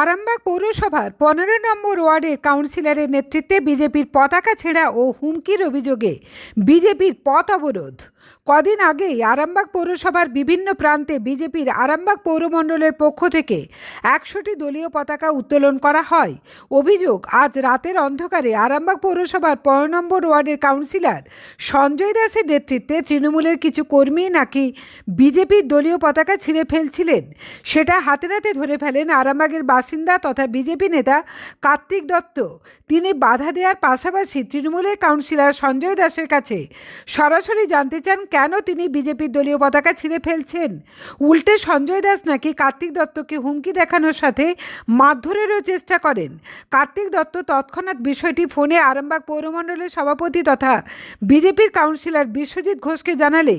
আরামবাগ পৌরসভার পনেরো নম্বর ওয়ার্ডের কাউন্সিলরের নেতৃত্বে বিজেপির পতাকা ছেঁড়া ও হুমকির অভিযোগে বিজেপির পথ অবরোধ। কদিন আগেই আরামবাগ পৌরসভার বিভিন্ন প্রান্তে বিজেপির আরামবাগ পৌরমণ্ডলের পক্ষ থেকে একশোটি দলীয় পতাকা উত্তোলন করা হয়। অভিযোগ, আজ রাতের অন্ধকারে আরামবাগ পৌরসভার পনেরো নম্বর ওয়ার্ডের কাউন্সিলর সঞ্জয় দাসের নেতৃত্বে তৃণমূলের কিছু কর্মী নাকি বিজেপির দলীয় পতাকা ছিঁড়ে ফেলছিলেন, সেটা হাতে নাতে ধরে ফেলেন আরামবাগের বাসিন্দা তথা বিজেপি নেতা কার্তিক দত্ত। তিনি বাধা দেওয়ার পাশাপাশি তৃণমূলের কাউন্সিলর সঞ্জয় দাসের কাছে সরাসরি জানতে চান, কেন তিনি বিজেপির দলীয় পতাকা ছিঁড়ে ফেলছেন? উল্টে সঞ্জয় দাস নাকি কার্তিক দত্তকে হুমকি দেখানোর সাথে মারধরেরও চেষ্টা করেন? কার্তিক দত্ত তৎক্ষণাৎ বিষয়টি ফোনে আরামবাগ পৌরমণ্ডলের সভাপতি তথা বিজেপির কাউন্সিলর বিশ্বজিৎ ঘোষকে জানালে,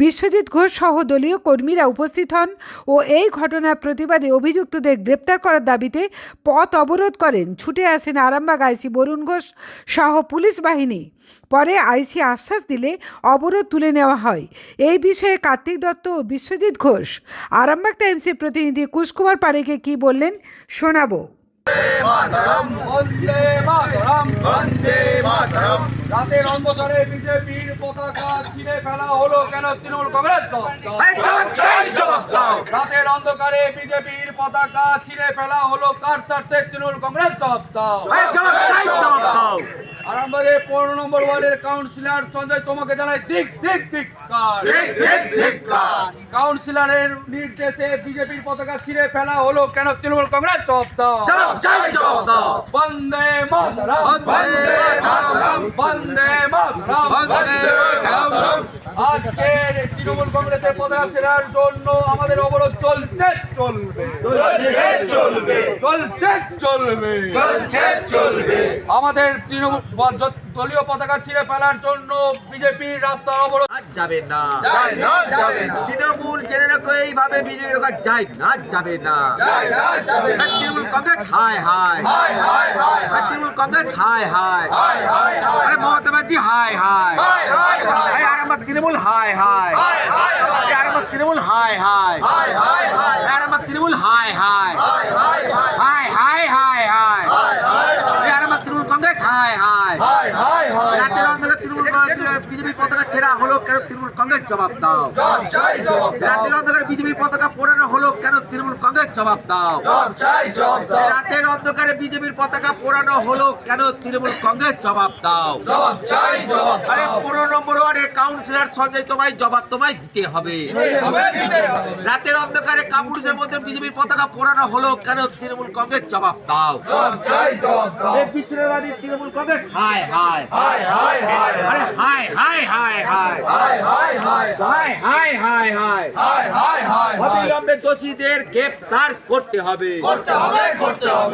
বিশ্বজিৎ ঘোষ সহ দলীয় কর্মীরা উপস্থিত হন ও এই ঘটনার প্রতিবাদে অভিযুক্তদের গ্রেপ্তার করার দাবিতে পথ অবরোধ করেন। ছুটে আসেন আরামবাগ আইসি বরুণ ঘোষ সহ পুলিশ বাহিনী। পরে আইসি আশ্বাস দিলে অবরোধ তুলে নেওয়া হয়। এই বিষয়ে কার্তিক দত্ত ও বিশ্বজিৎ ঘোষ, আরামবাগ টাইমসের প্রতিনিধি কুশকুমার পারেকে কি বললেন শোনাবো। বন্দে মাতরম। বন্দে মাতরম। রাতের অন্ধকারে বিজেপির পতাকা ছিঁড়ে ফেলা হলো কেন তৃণমূল কংগ্রেস রাতের অন্ধকারে বিজেপির পতাকা ছিঁড়ে ফেলা হলো কার চারটে তৃণমূল কংগ্রেস দপ্তর পনেরো নম্বর ওয়ার্ডের কাউন্সিলর সঞ্জয় তোমাকে জানাই দিক দিক দিক ঠিক ঠিক ঠিক কাজ কাউন্সিলরের নির্দেশে বিজেপির পতাকা ছিঁড়ে ফেলা হলো কেন? তৃণমূল কংগ্রেস মাতরম। বন্দে মাতরম। বন্দে মাতরম। বন্দে মাতরম। আজকের তৃণমূল কংগ্রেসের পতাকা ছেড়ার জন্য আমাদের অবরোধ চলছে চলবে। চলছে চলবে। চলছে চলবে। চলছে চলবে। আমাদের তৃণমূল দলীয় পতাকা ছিঁড়ে ফেলার জন্য বিজেপি রাস্তার অবরোধ। আজ যাবে না। যায় না যাবে না। তৃণমূল জেনে রাখো এইভাবে বিজেপি রাখা যায় না যাবে না। যায় না যাবে না। আর তৃণমূল কংগ্রেস হায় হায়। হায় হায় হায় তৃণমূল কংগ্রেস হায় হায়। হায় হায় হায়। আরে মমতা ব্যানার্জি হায় হায়। হায় হায় হায়। আমার তৃণমূল হায়। হায় তৃণমূল হায় হায়। পতাকা হলো কেন তৃণমূল কংগ্রেস জবাব দাও। রাতের অন্ধকারে বিজেপির পতাকা পোড়ানো হলো কেন তৃণমূল কংগ্রেস জবাব দাও। রাতের অন্ধকারে বিজেপির পতাকা পোড়ানো হলো কেন তৃণমূল কংগ্রেস জবাব দাও। আরে পনেরো নম্বর ওয়ার্ডের কাউন্সিলর সঞ্জয় তোমায় জবাব তোমায় দিতে হবে। রাতের অন্ধকারে কাপুরুষের মধ্যে বিজেপির পতাকা পোড়ানো হলো কেন তৃণমূল কংগ্রেস জবাব দাও। বিচ্ছিন্নবাদী তৃণমূল কংগ্রেস হায় হায়। হায় হায় হায় আরে হায় হায় হায়। অবিলম্বে দোষীদের গ্রেপ্তার করতে হবে।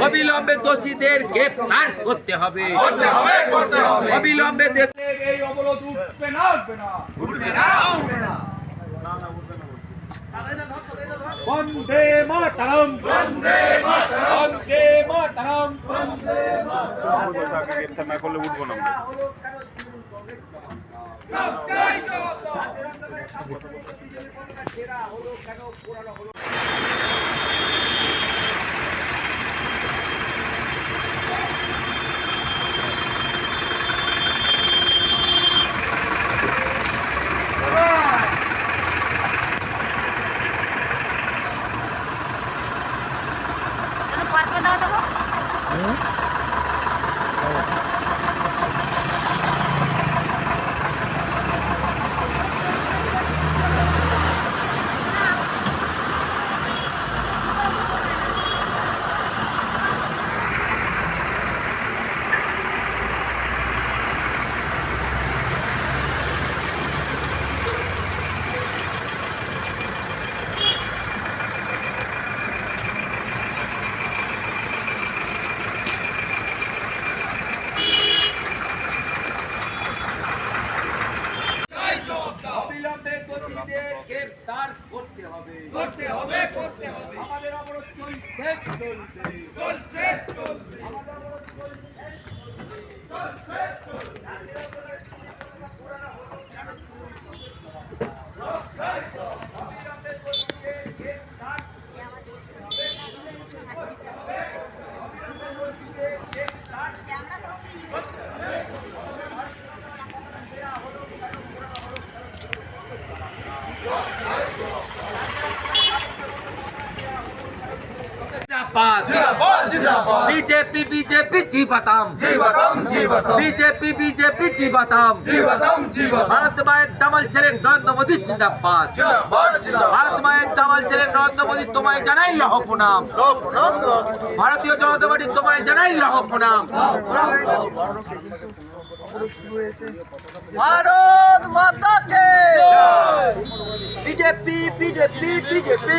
অবিলম্বে দোষীদের গ্রেপ্তার করতে হবে। অবিলম্বে এই অবরোধ উঠবে না উঠবে না। উঠবে না উঠবে না। বন্দে মাতরম। বন্দে মাতরম। বন্দে মাতরম। বন্দে মাতরম। কেন হলো করতে হবে করতে হবে। আমাদের অবরোধ চলছে চলবে চলছে চলবে অবিলম্বে দোষীদের গ্রেপ্তার জিন্দাবাদ জীবতম বিজেপি বিজেপি জীবাতাম জীবতম জীবতম ভারত মায়ের দামাল ছেলে নরেন্দ্র মোদী জিন্দাবাদ। জিন্দাবাদ জিন্দাবাদ। ভারত মায়ের দামাল ছেলে নরেন্দ্র মোদী তোমায় জানাই লহ প্রণাম। ভারতীয় জনতা পার্টি তোমায় জানাই লহ প্রণাম। ভারত মাতাকে। BJP BJP BJP.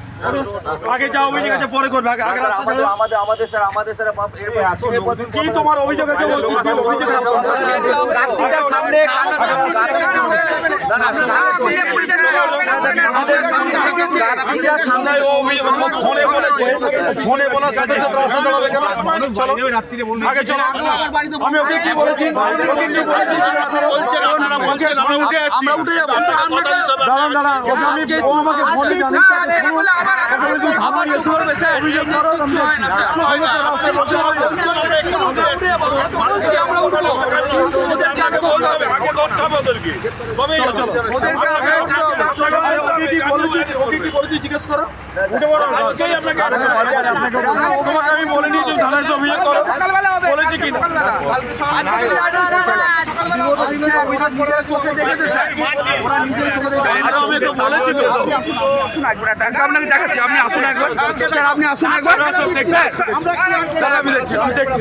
আগে যা অভিযোগ আছে পরে করবে আগে আগে আমাদের আমাদের স্যার আমাদের স্যার এরপর কি তোমার অভিযোগ আছে অভিযোগ আছে। সামনে ফোনে বলেছে ফোনে বলার সাথে সাথে রাস্তা দেওয়া চলো। আগে চলো। আমি ওকে কি বলেছি? ওকে কি বলেছি? বলছেন আপনারা বলছেন আমরা উঠে যাব দাঁড়ান দাঁড়ান। ওকে আমি আমাকে ফোনে আমার ইয়ে স্যার কিছু হয় না স্যার কিছু হয় না বলতে আমরা উঠবো ওদেরকে আগে বলতে হবে আগে করতে হবে ওদেরকে ওদেরকে আগে জিজ্ঞেস করো আপনাকে আমি তুমি থানায় অভিযোগ করো আপনাকে দেখাচ্ছি আপনি আসুন একবার। স্যার আপনি আসুন একবার। স্যার আমি দেখছি আমি দেখছি।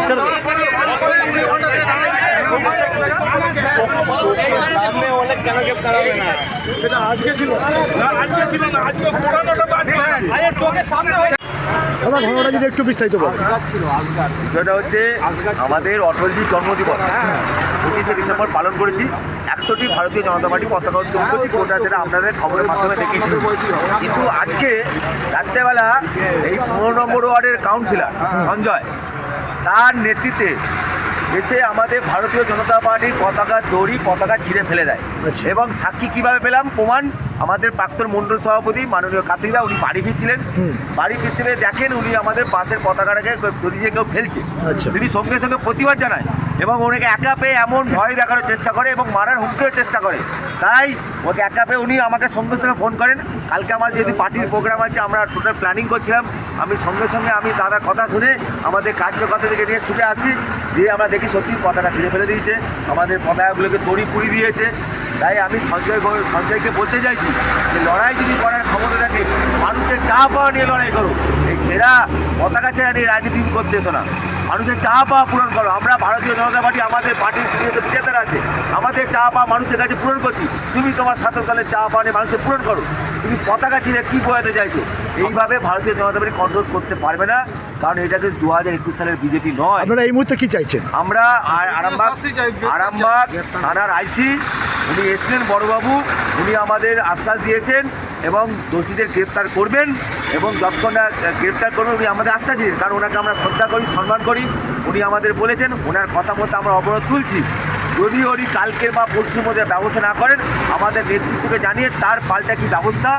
চলো চলো চলো এই কার বাইক কার সেটা আজকে ছিল। না আজকে ছিল না আজকে পুরানোটা বাদ আজকে চোখের সামনে হয়ে দাদা ঘটনাটা যদি একটু বিস্তারিত বল বিষয়টা হচ্ছে আমাদের অটলজির জন্মদিবস। পঁচিশে ডিসেম্বর পালন করেছি। একশোটি ভারতীয় জনতা পার্টি পতাকা উত্তোলন করেছি কোটা যেটা আপনাদের খবরের মাধ্যমে দেখেছি কিন্তু আজকে রাত্রেবেলা এই পনেরো নম্বর ওয়ার্ডের কাউন্সিলর সঞ্জয় তার নেতৃত্বে এসে আমাদের ভারতীয় জনতা পার্টির পতাকা দড়ি পতাকা ছিঁড়ে ফেলে দেয়। আচ্ছা। এবং সাক্ষী কীভাবে পেলাম? প্রমাণ আমাদের প্রাক্তন মন্ডল সভাপতি মাননীয় কার্তিকদা উনি বাড়ি ফিরছিলেন। বাড়ি ফিরতে দেখেন উনি আমাদের পাশের পতাকাটাকে দড়ি দিয়ে কেউ ফেলছে। আচ্ছা। তিনি সঙ্গে সঙ্গে প্রতিবাদ জানায়। এবং ওনাকে একা পেয়ে এমন ভয় দেখানোর চেষ্টা করে এবং মারার হুমকিও চেষ্টা করে। তাই ওকে একা পেয়ে উনি আমাকে সঙ্গে সঙ্গে ফোন করেন। কালকে আমার যেহেতু পার্টির প্রোগ্রাম আছে, আমরা টোটাল প্ল্যানিং করছিলাম। আমি সঙ্গে সঙ্গে আমি দাদার কথা শুনে আমাদের কার্যকর্তা থেকে নিয়ে ছুটে আসি। দিয়ে আমরা দেখি সত্যি পতাকা ছিঁড়ে ফেলে দিয়েছে। আমাদের পতাকাগুলোকে তড়ি পুড়ি দিয়েছে। তাই আমি সঞ্জয় সঞ্জয়কে বলতে চাইছি যে লড়াই যদি করার ক্ষমতা থাকে, মানুষের চা পাওয়া নিয়ে লড়াই করো। এই ছেঁড়া পতাকা ছেঁড়া নিয়ে রাজনীতি করতে না। মানুষের চা পাওয়া পূরণ করো। আমরা ভারতীয় জনতা পার্টি আমাদের পার্টির বিজেতারা আছে। আমাদের চা পাওয়া মানুষের কাছে পূরণ করছি। তুমি তোমার শাসক দলের চা পা নিয়ে মানুষের পূরণ করো। তুমি পতাকা ছিঁড়ে কী বোঝাতে চাইছো? এইভাবে ভারতীয় জনতা পার্টি কন্ট্রোল করতে পারবে না। কারণ এটা কিন্তু দু হাজার একুশ সালের বিজেপি নয়। আপনারা এই মুহূর্তে কি চাইছেন? আমরা আর- আরামবাগ আরামবাগ থানার আইসি উনি এসছিলেন বড়বাবু। উনি আমাদের আশ্বাস দিয়েছেন এবং দোষীদের গ্রেপ্তার করবেন। এবং যতক্ষণ না গ্রেপ্তার করবেন উনি আমাদের আশ্বাস দিয়েছেন কারণ ওনাকে আমরা শ্রদ্ধা করি সম্মান করি। উনি আমাদের বলেছেন ওনার কথা মতো আমরা অবরোধ তুলছি। যদি উনি কালকে বা পরশুর মধ্যে ব্যবস্থা না করেন আমাদের নেতৃত্বকে জানিয়ে তার পাল্টা কি ব্যবস্থা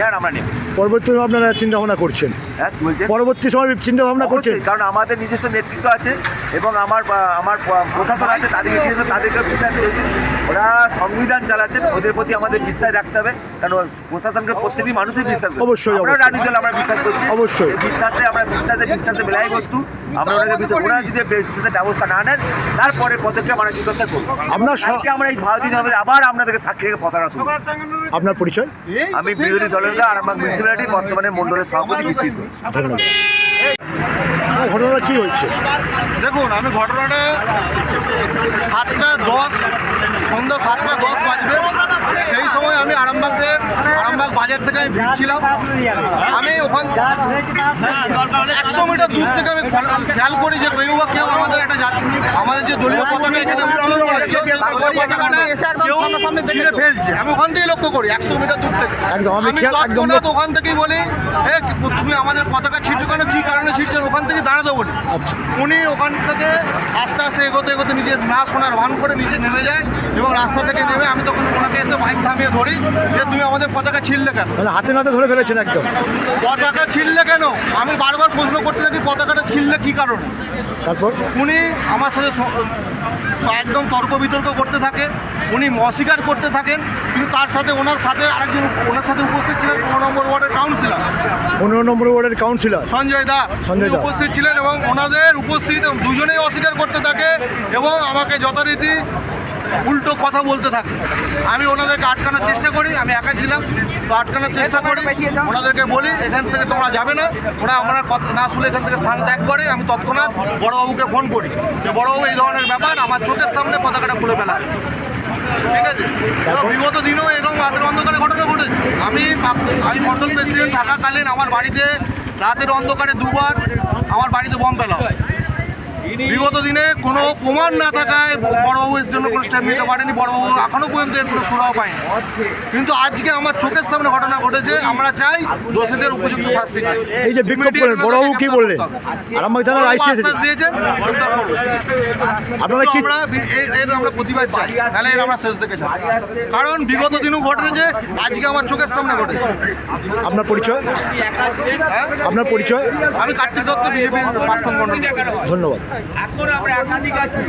এর আমরা নেব পরবর্তী সময় আপনারা চিন্তা ভাবনা করছেন? হ্যাঁ বলছেন? পরবর্তী সময় চিন্তা ভাবনা করছেন? কারণ আমাদের নিজস্ব নেতৃত্ব আছে এবং আমার আমার প্রশাসন আছে তাদেরকে তাদেরকে ওরা সংবিধান চালাচ্ছেন ওদের প্রতি আমাদের বিশ্বাস রাখতে হবে কারণ প্রশাসনকে প্রত্যেকটি মানুষই বিশ্বাস অবশ্যই, আমরা। রাজনীতি দল আমরা বিশ্বাস করছি। অবশ্যই। বিশ্বাসে আমরা বিশ্বাসে বিশ্বাসে মেলাই বস্তু। আমরা ওনাকে বিশ্বাস ওরা যদি বিশ্বাসের ব্যবস্থা না নেন তারপরে পদক্ষেপ আমরা কি করতে করব? আপনার স- আমরা এই ভারতীয় জনতা পার্টি আবার আপনাদেরকে সাক্ষী রেখে পতাকা তুলব। আপনার পরিচয়? আমি বিরোধী দলের আরামবাগ মিউনিসিপ্যালিটি বর্তমানে মন্ডলের সভাপতি ধন্যবাদ। ঘটনা কি হয়েছে? দেখুন, আমি ঘটনাটা সাতটা দশ, সন্ধ্যা সাতটা দশ বাজবে। সেই সময় আমি আরামবাগের আরামবাগ বাজার থেকে আমি ফিরছিলাম। আমি ওখান একশো মিটার দূর থেকে আমি খেয়াল করি যে কেউ কেউ আমাদের একটা জাতি আমাদের যে দলীয় পতাকা এখানে আমি ওখান লক্ষ্য করি একশো মিটার দূর থেকে। আমি আমি খেয়াল- একদম তৎক্ষণাৎ ওখান থেকেই বলি তুমি আমাদের পতাকা ছিঁড়ছো কেন? কী কারণে ছিঁড়ছেন ওখান থেকে দাঁড়াতে বলি। আচ্ছা। উনি ওখান থেকে আস্তে আস্তে এগোতে এগোতে নিজের না শোনার ভান করে নিচে নেমে যায় এবং রাস্তা থেকে নেমে আমি তখন ওনাকে এসে বাইক থামিয়ে ধরি যে তুমি আমাদের পতাকা ছিঁড়লে কেন? মানে হাতে নাতে ধরে ফেলেছেন একদম। পতাকা ছিঁড়লে কেন? আমি বারবার প্রশ্ন করতে থাকি পতাকাটা ছিঁড়লে কী কারণে? তারপর? উনি আমার সাথে একদম তর্ক বিতর্ক করতে থাকে উনি অস্বীকার করতে থাকেন কিন্তু তার সাথে ওনার সাথে আরেকজন ওনার সাথে উপস্থিত ছিলেন পনেরো নম্বর ওয়ার্ডের কাউন্সিলর পনেরো নম্বর ওয়ার্ডের কাউন্সিলর সঞ্জয় দাস। সঞ্জয়। উপস্থিত ছিলেন এবং ওনাদের উপস্থিত দুজনেই অস্বীকার করতে থাকে এবং আমাকে যথারীতি উল্টো কথা বলতে থাকে। আমি ওনাদেরকে আটকানোর চেষ্টা করি আমি একা ছিলাম। আটকানোর চেষ্টা করি। ওনাদেরকে বলি এখান থেকে তোমরা যাবে না। ওরা আমার কথা না শুনে এখান থেকে স্থান ত্যাগ করে। আমি তৎক্ষণাৎ বড়বাবুকে ফোন করি যে বড়বাবু এই ধরনের ব্যাপার আমার চোখের সামনে পতাকাটা খুলে ফেলা। ঠিক আছে? বিগত দিনেও এরকম রাতের অন্ধকারে ঘটনা ঘটেছে। আমি আমি মন্ডল প্রেসিডেন্ট থাকাকালীন আমার বাড়িতে রাতের অন্ধকারে দুবার আমার বাড়িতে বম ফেলা হয়। বিগত দিনে কোনো প্রমাণ না থাকায় বড়বাবুর জন্য কোনো স্টেপ নিতে পারেনি বড়বাবু এখনও পর্যন্ত এর কোনো সুরাও পায়নি। কিন্তু আজকে আমার চোখের সামনে ঘটনা ঘটেছে আমরা চাই দোষীদের উপযুক্ত শাস্তি চাই। এই যে বিক্ষোভ করলেন বড়বাবু কি বললেন? আরামবাগ থানার আইসি। আপনারা কি আমরা এর- আমরা প্রতিবাদ চাই তাহলে এর আমরা শেষ দেখে যাই কারণ বিগত দিনও ঘটেছে আজকে আমার চোখের সামনে ঘটেছে। আপনার পরিচয়? হ্যাঁ? আপনার পরিচয়? আমি কার্তিক দত্ত বিজেপির প্রাক্তন মন্ডল ধন্যবাদ। આખો આપણે આખા દીકા છે